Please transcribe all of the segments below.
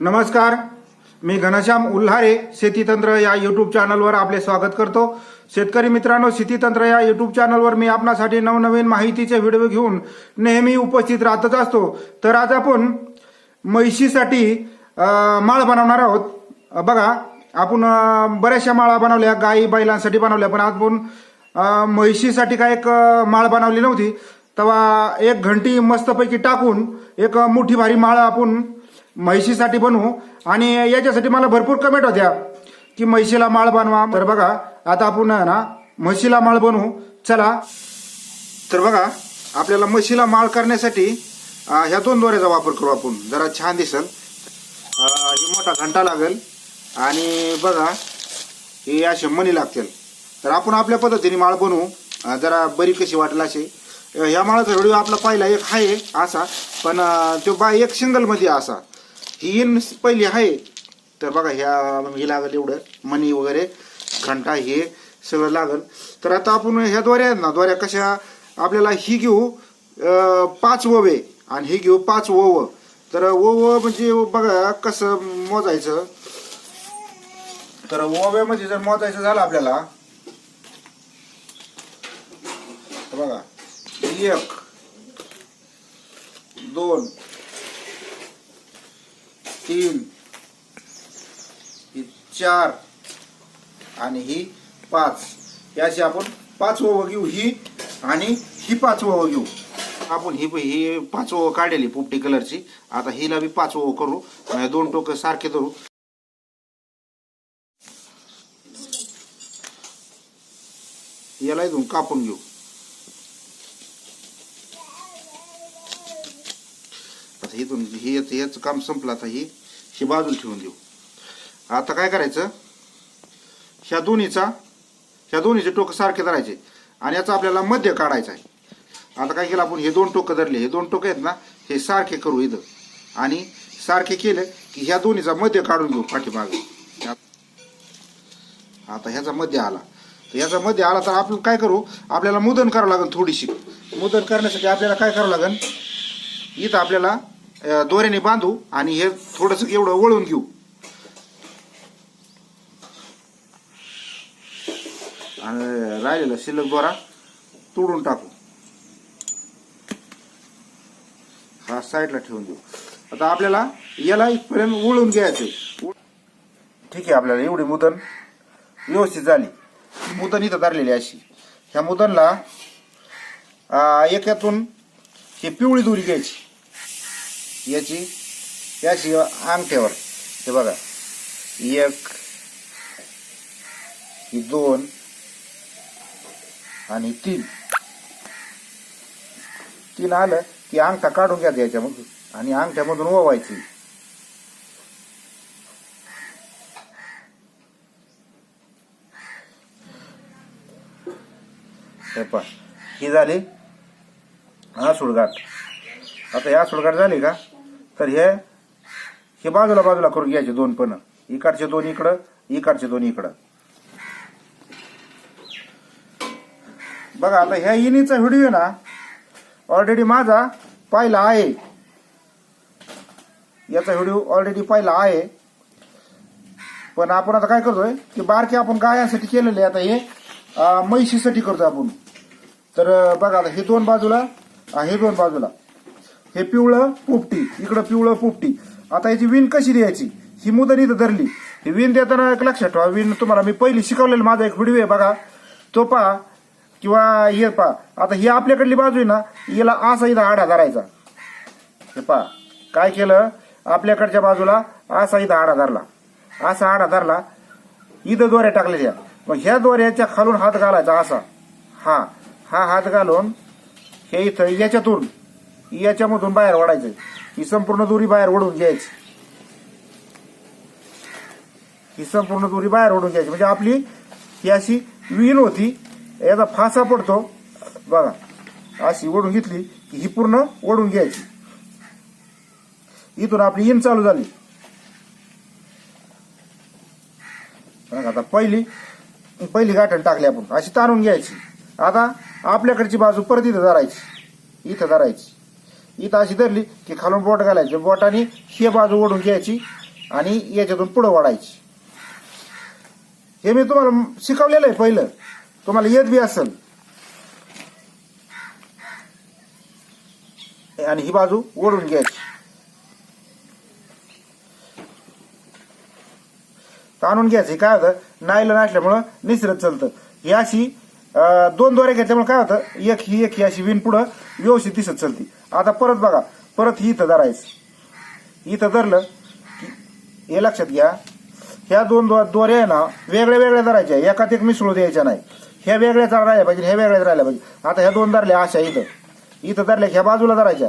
नमस्कार. मी घनश्याम उल्हारे शेतीतंत्र या युट्यूब चॅनलवर आपले स्वागत करतो. शेतकरी मित्रांनो शेतीतंत्र या युट्यूब चॅनलवर मी आपणासाठी नवनवीन माहितीचे व्हिडिओ घेऊन नेहमी उपस्थित राहतच असतो. तर आज आपण म्हैशीसाठी माळ बनवणार आहोत. बघा आपण बऱ्याचशा माळा बनवल्या गाई बैलांसाठी बनवल्या पण आपण म्हैशीसाठी काय एक माळ बनवली नव्हती. तेव्हा एक घंटी मस्तपैकी टाकून एक मोठी भारी माळ आपण म्हैशीसाठी बनवू. आणि याच्यासाठी मला भरपूर कमेंट होत्या की म्हैशीला माळ बनवा. तर बघा आता आपण ना म्हशीला माळ बनवू. चला. तर बघा आपल्याला म्हशीला माळ करण्यासाठी ह्या दोन दोऱ्याचा वापर करू आपण. जरा छान दिसल. हे ही मोठा घंटा लागेल. आणि बघा हे असे मणी लागतील. तर आपण आपल्या पद्धतीने माळ बनवू. जरा बरी कशी वाटेल अशी. ह्या माळाचा व्हिडिओ आपला पहिला एक आहे असा पण तो बा एक सिंगलमध्ये असा. ही इन पहिली आहे. तर बघा ह्या हे लागेल एवढं. मणी वगैरे घंटा हे सगळं लागेल. तर आता आपण ह्या दोऱ्या आहेत ना दोऱ्या कशा? आपल्याला ही घेऊ पाच ओवे आणि ही घेऊ पाच ओव. तर ओव म्हणजे बघा कसं मोजायचं. तर ओव्यामध्ये जर मोजायचं झालं आपल्याला बघा एक दोन तीन ही चार आणि ही पाच. याची आपण पाच व घेऊ. ही आणि ही पाच व घेऊ. आपण ही ही पाच ओवं काढलेली पोपटी कलरची. आता हिला बी पाच ओवं करू. दोन टोकं सारखे धरू. याला इथून कापून घेऊ. आता इथून हे याचं काम संपलं आता ही हे बाजूला ठेवून देऊ. आता काय करायचं? ह्या दोन्हीचा ह्या दोन्हीचे टोकं सारखे धरायचे आणि याचा आपल्याला मध्य काढायचा आहे. आता काय केलं आपण? हे दोन टोकं धरले. हे दोन टोकं आहेत ना हे सारखे करू इथं. आणि सारखे केलं की ह्या दोन्हीचा मध्य काढून घेऊ पाठीमागे. आता ह्याचा मध्य आला. तर ह्याचा मध्य आला तर आपण काय करू? आपल्याला मुदन करावं लागेल थोडीशी. मुदन करण्यासाठी आपल्याला काय करावं लागेल? इथं आपल्याला दोऱ्याने बांधू आणि हे थोडंसं एवढं वळून घेऊ. आणि राहिलेला शिल्लक दोरा तोडून टाकू. हा साईडला ठेवून देऊ. आता आपल्याला याला इथपर्यंत वळून घ्यायचं ठीक आहे आपल्याला एवढी मुदन व्यवस्थित झाली. मुदन इथं धरलेली अशी. ह्या मुदनला एकातून ही पिवळी दोरी घ्यायची. याची याची अंगठ्यावर. हे बघा. एक ही दोन आणि तीन. तीन आलं की अंगठा काढून घ्या याच्यामधून आणि अंगठ्यामधून ओवायची. हे पहा. ही झाली आसुडगाठ आता ह्या आसुडगाठ झाली का? तर हे हे बाजूला बाजूला करून घ्यायचे दोन पण. इकडचे दोन इकडं इकडचे दोन इकडं. बघा आता ह्या इनीचा व्हिडिओ आहे ना ऑलरेडी माझा पाहिला आहे. याचा व्हिडिओ ऑलरेडी पाहिला आहे. पण आपण आता काय करतोय की बारके आपण गायांसाठी केलेले आता हे म्हैशीसाठी करतो आपण. तर बघा आता हे दोन बाजूला हे दोन बाजूला. हे पिवळं पोपटी इकडं पिवळं पोपटी. आता याची विण कशी द्यायची? ही मुदत इथं धरली. ही विण देताना एक लक्षात ठेवा. विण तुम्हाला मी पहिली शिकवलेला माझा एक व्हिडिओ आहे बघा. तो पहा किंवा हे पहा. आता ही आपल्याकडली बाजू आहे ना याला असा इथं आडा धरायचा. हे पहा काय केलं? आपल्याकडच्या बाजूला असा इथं आडा धरला. असा आडा धरला इथं दोऱ्या टाकलेल्या मग ह्या दोऱ्याच्या खालून हात घालायचा असा. हा हा हात घालून हे इथं याच्यातून याच्यामधून बाहेर ओढायचं. ही संपूर्ण दोरी बाहेर ओढून घ्यायची. ही संपूर्ण दोरी बाहेर ओढून घ्यायची. म्हणजे आपली ही अशी विहीन होती याचा फासा पडतो. बघा अशी ओढून घेतली की ही पूर्ण ओढून घ्यायची. इथून आपली इन चालू झाली. बघा आता पहिली पहिली गाठण टाकली आपण. अशी ताणून घ्यायची. आता आपल्याकडची बाजू परत इथं धरायची. इथं धरायची. इथं अशी धरली की खालून बोट घालायचं. बोटाने ही बाजू ओढून घ्यायची आणि याच्यातून पुढं वाढायची. हे मी तुम्हाला शिकवलेलं आहे पहिलं. तुम्हाला येत बी असेल. आणि ही बाजू ओढून घ्यायची. ताणून घ्यायची. काय होतं? नायलं नसल्यामुळं निसरत चालतं. ही अशी दोन दोरे घेतल्यामुळे काय होतं एक ही एक ही अशी विण पुढं व्यवस्थित दिसत चलती. आता परत बघा परत ही इथं धरायचं. इथं धरलं की हे लक्षात घ्या ह्या दोन दो दोऱ्या आहे ना वेगळ्या वेगळ्या धरायच्या. एकात एक मिसळू द्यायच्या नाही. ह्या वेगळ्याच राहिल्या पाहिजे ह्या वेगळ्याच राहिल्या पाहिजे. आता ह्या दोन धरल्या अशा इथं. इथं धरल्या ह्या बाजूला धरायच्या.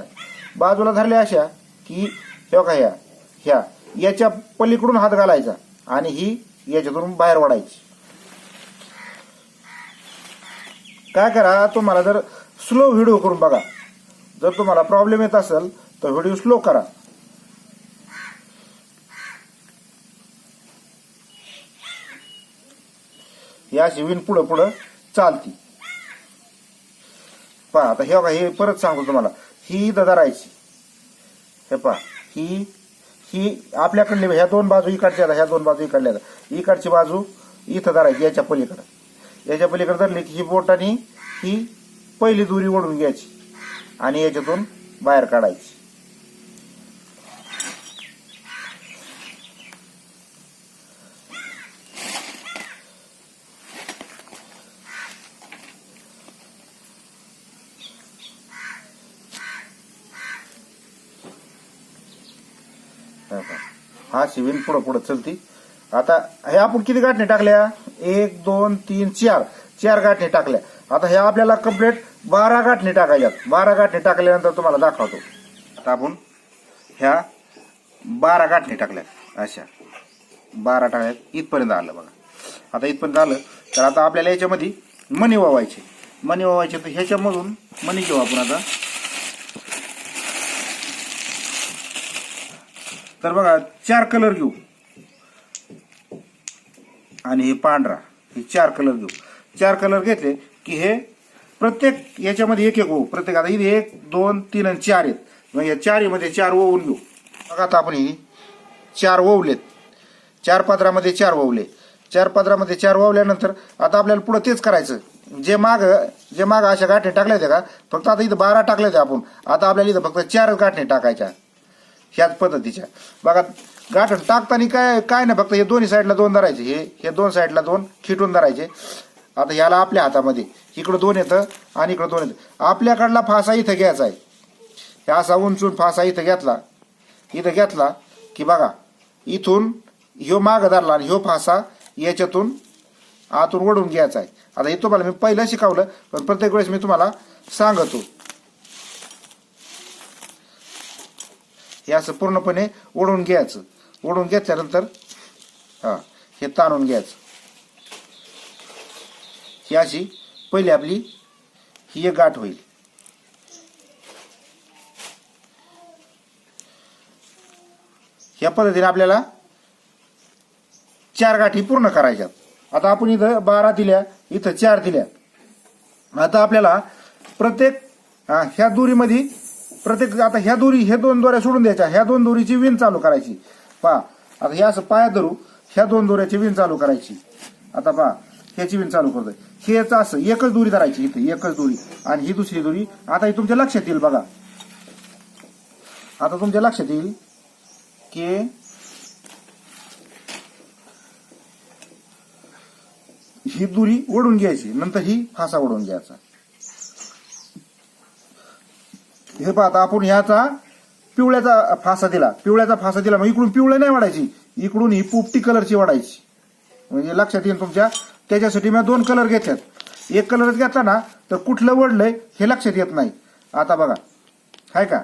बाजूला धरल्या अशा की ह्या का ह्या ह्या. याच्या पलीकडून हात घालायचा आणि ही याच्यातून बाहेर वाढायची. काय करा तुम्हाला जर स्लो व्हिडिओ करून बघा. जर तुम्हाला प्रॉब्लेम येत असेल तर व्हिडिओ स्लो करा. या अशी विण पुढं पुढं चालती. पहा आता हे बघा हे परत सांगतो तुम्हाला. ही इथं धरायची. हे पहा ही ही आपल्याकडली ह्या दोन बाजू इकडच्या ह्या दोन बाजू इकडल्या इकडची बाजू इथं धरायची याच्या पलीकडं. याच्या पलीकडे धरली की ही बोटाने ही पहिली दुरी ओढून घ्यायची आणि याच्यातून बाहेर काढायची. हा शिवीन पुढं पुढं चलती. आता हे आपण किती गाठणे टाकल्या? एक दोन तीन चार. चार गाठणी टाकल्या. आता हे आपल्याला कंप्लीट बारा गाठणी टाकायच्यात बारा गाठणी टाकल्यानंतर तुम्हाला दाखवतो. आता आपण ह्या बारा गाठणी टाकल्या. अशा. बारा टाकल्यात इथपर्यंत आलं बघा. आता इथपर्यंत आलं तर आता आपल्याला याच्यामध्ये मणी वावायचे मणी वावायचे तर ह्याच्यामधून मणी घेऊ आपण आता. तर बघा चार कलर घेऊ. आणि हे पांढरा हे चार कलर घेऊ. चार कलर घेतले की हे प्रत्येक याच्यामध्ये एक एक होऊ. प्रत्येक आता इथे एक दोन तीन आणि चार आहेत. मग या चारीमध्ये चार ओवून घेऊ. बघा आता आपण ही चार ओवलेत. चार पदरामध्ये चार ओवले. चार पदरामध्ये चार ओवल्यानंतर आता आपल्याला पुढं तेच करायचं. जे माग जे माग अशा गाठणे टाकल्या होत्या का? फक्त आता इथं बारा टाकल्या होत्या आपण. आता आपल्याला इथं फक्त चार गाठणे टाकायच्या ह्याच पद्धतीच्या. बघा गाठण टाकताना काय काय नाही फक्त हे दोन्ही साईडला दोन धरायचे. हे हे दोन साईडला दोन खिटून धरायचे. आता ह्याला आपल्या हातामध्ये. इकडं दोन येतं आणि इकडं दोन येतं. आपल्याकडला फासा इथं घ्यायचा आहे. हे असा उंचून फासा इथं घेतला. इथं घेतला की बघा इथून ह्यो माग धरला आणि ह्यो फासा याच्यातून आतून ओढून घ्यायचा आहे. आता हे तुम्हाला मी पहिलं शिकवलं पण प्रत्येक वेळेस मी तुम्हाला सांगतो. हे असं पूर्णपणे ओढून घ्यायचं. ओढून घेतल्यानंतर हां हे ताणून घ्यायचं. ही अशी पहिली आपली ही एक गाठ होईल. या पद्धतीने आपल्याला चार गाठी पूर्ण करायच्यात. आता आपण इथं बारा दिल्या इथं चार दिल्या. आता आपल्याला प्रत्येक हा, ह्या दोरीमध्ये प्रत्येक आता ह्या दोरी हे दोन दोऱ्या सोडून द्यायच्या. ह्या दोन दोरीची विण चालू करायची. पहा आता हे असं पाया धरू ह्या दोन दोऱ्याची विण चालू करायची. आता पहा ह्याची विण चालू करतोय. हेच असं एकच दोरी धरायची इथे एकच दोरी. आणि ही दुसरी दोरी आता ही तुमच्या लक्षात येईल बघा. आता तुमच्या लक्षात येईल की ही दुरी ओढून घ्यायची नंतर ही फासा ओढून घ्यायचा. हे पहा आता आपण ह्याचा पिवळ्याचा फासा दिला. पिवळ्याचा फासा दिला. मग इकडून पिवळ्या नाही वाढायची. इकडून ही पोपटी कलरची वाढायची. म्हणजे लक्षात येईल तुमच्या. त्याच्यासाठी मी दोन कलर घेतल्यात एक कलरच घेतला ना तर कुठलं वडलंय हे लक्षात येत नाही. आता बघा. हाय का?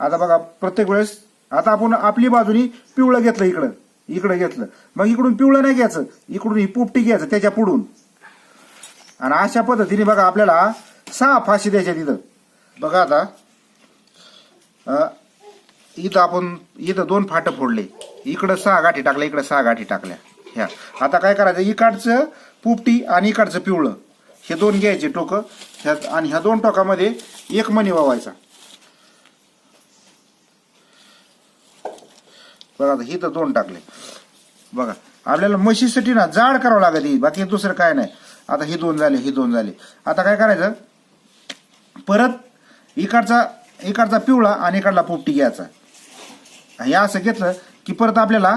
आता बघा प्रत्येक वेळेस आता आपण आपली बाजूनी पिवळं घेतलं इकडं. इकडं घेतलं. मग इकडून पिवळं नाही घ्यायचं. इकडून ही पोपटी घ्यायचं त्याच्या पुढून. आणि अशा पद्धतीने बघा आपल्याला सहा फाशी द्यायच्या तिथं. बघा आता. इथं आपण इथं दोन फाटं फोडले. इकडं सहा गाठी टाकल्या इकडं सहा गाठी टाकल्या. ह्या. आता काय करायचं? इकडचं पुपटी आणि इकडचं पिवळं. हे दोन घ्यायचे टोकं. ह्या आणि ह्या दोन टोकामध्ये एक मणी वावायचा. बघा आता इथं दोन टाकले. बघा. आपल्याला म्हशीसाठी ना जाड करावं लागत ही. बाकी दुसरं काय नाही. आता हे दोन झाले हे दोन झाले. आता काय करायचं? परत इकडचा इकडचा पिवळा आणि इकडला पोपटी घ्यायचा. हे असं घेतलं की परत आपल्याला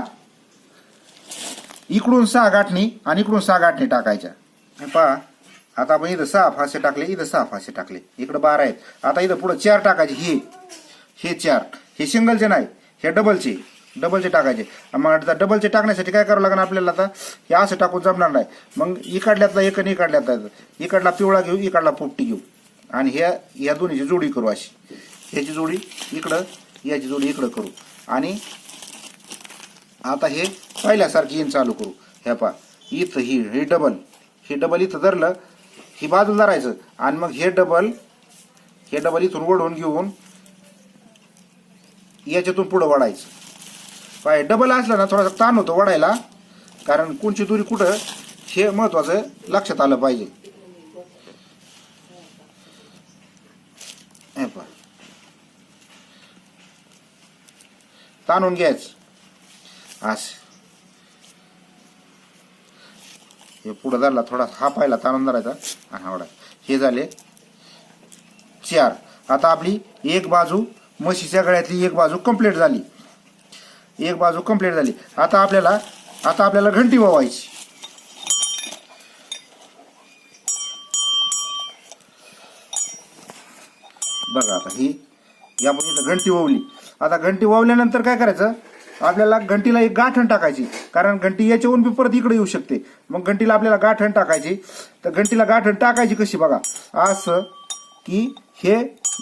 इकडून सहा गाठणी आणि इकडून सहा गाठणी टाकायच्या. पहा आता आपण इथं सहा फासे टाकले इथं सहा फासे टाकले. इकडं बारा आहेत. आता इथं पुढं चार टाकायचे. हे हे चार. हे सिंगलचे नाही हे डबलचे. डबलचे टाकायचे. मग आता डबलचे टाकण्यासाठी काय करावं लागणार आपल्याला आता? हे असं टाकून जमणार नाही. मग इकडल्यातला एक आणि इकडल्यातला इकडला पिवळा घेऊ इकडला पोपटी घेऊ. आणि ह्या ह्या दोन्हीची जोडी करू अशी. ह्याची जोडी इकडं याची जोडी इकडं करू. आणि आता हे पहिल्यासारखी येईन चालू करू. ह्या पा इथं ही हे डबल हे डबल इथं धरलं ही बाजूला धरायचं. आणि मग हे डबल हे डबल इथून ओढून घेऊन याच्यातून पुढं वडायचं पाय डबल असलं ना थोडासा ताण होतो वडायला कारण कोणची दुरी कुठं हे महत्वाचं लक्षात आलं पाहिजे हे पहा. ताणून घ्यायचं. असं. हे पुढं धरला थोडा हा पाहिला ताणून धरायचा आणि हा हे झाले चार. आता आपली एक बाजू म्हशीच्या गळ्यातली एक बाजू कंप्लीट झाली. एक बाजू कंप्लीट झाली. आता आपल्याला आता आपल्याला घंटी वावायची. बघा आता ही या आपण घंटी वावली. आता घंटी वावल्यानंतर काय करायचं? आपल्याला घंटीला एक गाठण टाकायची. कारण घंटी याच्याहून बी परत इकडे येऊ शकते. मग घंटीला आपल्याला गाठण टाकायची. तर घंटीला गाठण टाकायची कशी बघा? असं की हे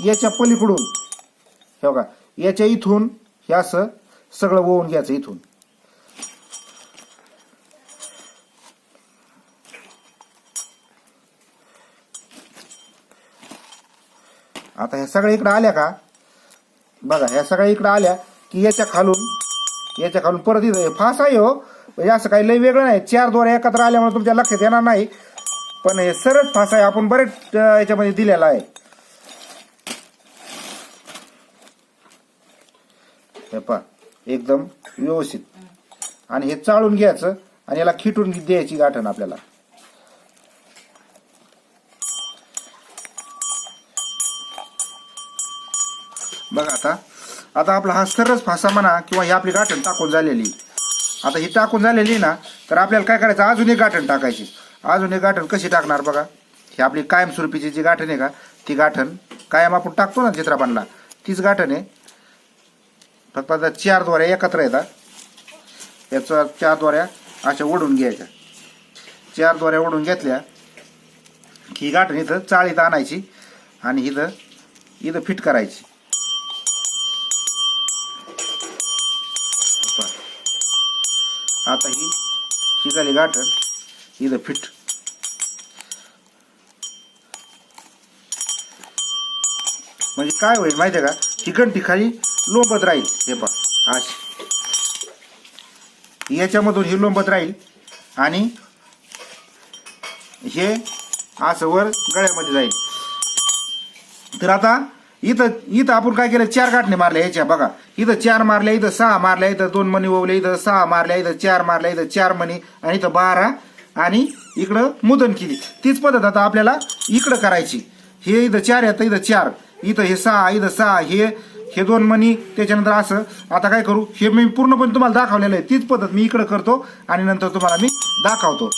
याच्या पलीकडून. हे बघा याच्या इथून हे असं सगळं ओवून घ्यायचं इथून. आता ह्या सगळ्या इकडे आल्या का? बघा ह्या सगळ्या इकडं आल्या की याच्या खालून याच्या खालून परत इथं फास आहे हो. म्हणजे असं काही लय वेगळं नाही. चार दोऱ्या एकत्र आल्यामुळे तुमच्या लक्षात येणार नाही. पण हे सरळ फास आहे आपण बरेच याच्यामध्ये दिलेला आहे. हे पहा एकदम व्यवस्थित. आणि हे चाळून घ्यायचं आणि याला खिटून द्यायची गाठण आपल्याला बघा आता आता आपला हा सरस फासा म्हणा किंवा ही आपली गाठण टाकून झालेली. आता ही टाकून झालेली ना तर आपल्याला काय करायचं? अजून एक गाठण टाकायची. अजून एक गाठण कशी टाकणार बघा? ही आपली कायमस्वरूपीची जी गाठण आहे का ती गाठण कायम आपण टाकतो ना चित्रापानला तीच गाठण आहे. फक्त आता चार द्वाऱ्या एकत्र येतात याचा चार द्वाऱ्या अशा ओढून घ्यायच्या. चार द्वाऱ्या ओढून घेतल्या की ही गाठण इथं चाळीत आणायची आणि इथं इथं फिट करायची. आता ही ही झाली गाठण. इथं फिट. म्हणजे काय होईल माहितीये का? ही घंटी खाली लोंबत राहील. हे पण अशी याच्यामधून ही लोंबत राहील. आणि हे असं वर गळ्यामध्ये जाईल. तर आता इथं इथं आपण काय केलं? चार गाठणे मारल्या ह्याच्या बघा. इथं चार मारल्या इथं सहा मारल्या इथं दोन मणी ओवले इथं सहा मारल्या इथं चार मारल्या इथं चार मणी आणि इथं बारा आणि इकडं मुदन केली. तीच पद्धत आता आपल्याला इकडं करायची. हे इथं चार येतं इथं चार. इथं हे सहा इथं सहा हे हे दोन मणी. त्याच्यानंतर असं आता काय करू? हे मी पूर्णपणे तुम्हाला दाखवलेलं आहे. तीच पद्धत मी इकडं करतो आणि नंतर तुम्हाला मी दाखवतो.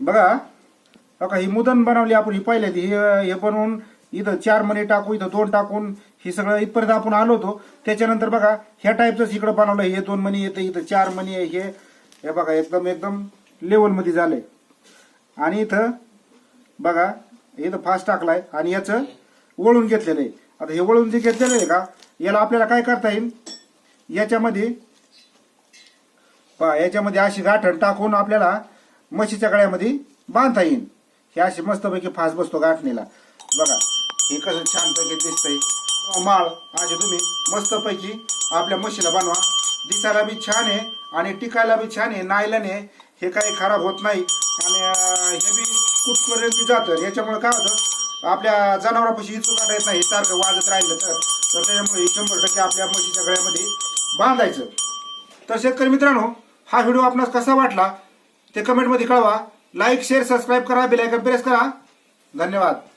बघा. बघा ही मुदन बनवली आपण ही पहिले ती हे हे बनवून इथं चार मणी टाकू इथं दोन टाकून हे सगळं इथपर्यंत आपण आलो होतो. त्याच्यानंतर बघा ह्या टाईपचंच इकडं बनवलं. हे दोन मणी येतं इथं चार मणी आहे हे हे बघा एकदम एकदम लेवलमध्ये झालंय. आणि इथं बघा इथं फास्ट टाकलाय आणि याचं वळून घेतलेलं आहे. आता हे वळून जे घेतलेलं आहे का याला आपल्याला काय करता येईल? याच्यामध्ये याच्यामध्ये अशी गाठण टाकून आपल्याला म्हशीच्या गळ्यामध्ये बांधता येईल. हे अशी मस्तपैकी फास बसतो गाठणीला. बघा. हे कसं छानपैकी दिसतंय. माळ असे तुम्ही मस्तपैकी आपल्या म्हशीला बनवा दिसायला बी छान आहे आणि टिकायला बी छान आहे नायलन आहे. हे काही खराब होत नाही. आणि हे बी कुठपर्यंत बी जातं. याच्यामुळे काय होतं आपल्या जनावरापाशी इचू काढता येत नाही. सारखं वाजत राहिलं तर तर त्याच्यामुळे शंभर टक्के आपल्या म्हशीच्या गळ्यामध्ये बांधायचं. तर शेतकरी मित्रांनो हा व्हिडिओ आपणास कसा वाटला ते कमेंटमध्ये कळवा. लाईक शेअर सबस्क्राईब करा. बेलायकन प्रेस करा. धन्यवाद.